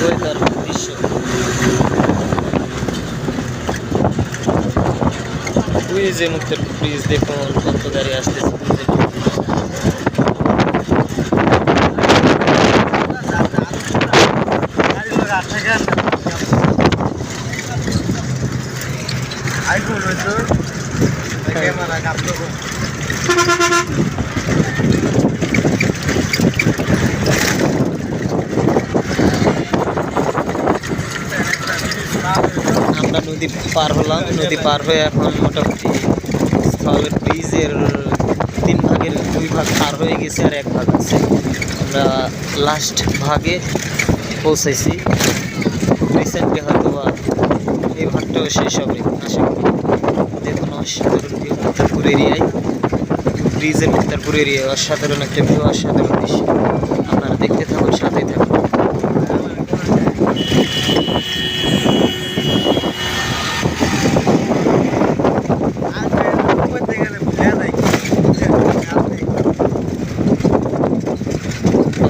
গোয়েন্দার দৃশ্য যে মুক্তের ব্রিজ দেখুন কত গাড়ি আসতেছে ব্রিজের আমরা নদী পার হলাম, নদী পার হয়ে এখন মোটামুটি স্থল ব্রিজের তিন ভাগের দুই ভাগ পার হয়ে গেছে আর এক ভাগ আছে। আমরা লাস্ট ভাগে পৌঁছাইছি। রিসেন্টলি হয়তো বা এই ভাগটাও শেষ হবে, আশা করি। দেখুন মুক্তারপুর এরিয়ায় ব্রিজের মুক্তারপুর এরিয়ায় অসাধারণ একটা ভিউ অসাধারণ দৃশ্য।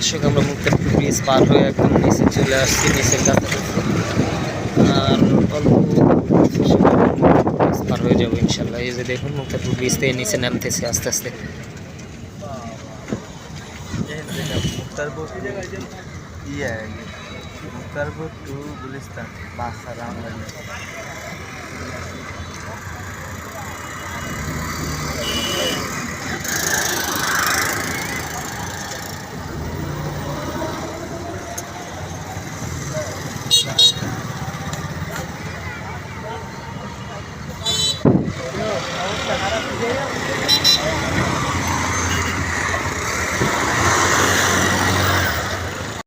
দর্শক, আমরা মুক্তারপুর ব্রিজ পার হয়ে একদম নিচে চলে আসছি, নিচের কাছে। আর অল্প পার হয়ে যাব ইনশাল্লাহ। এই যে দেখুন মুক্তারপুর ব্রিজ থেকে নিচে নামতেছে আস্তে আস্তে। মুক্তারপুর টু গুলিস্তান, বাসা রামগঞ্জ Yeah.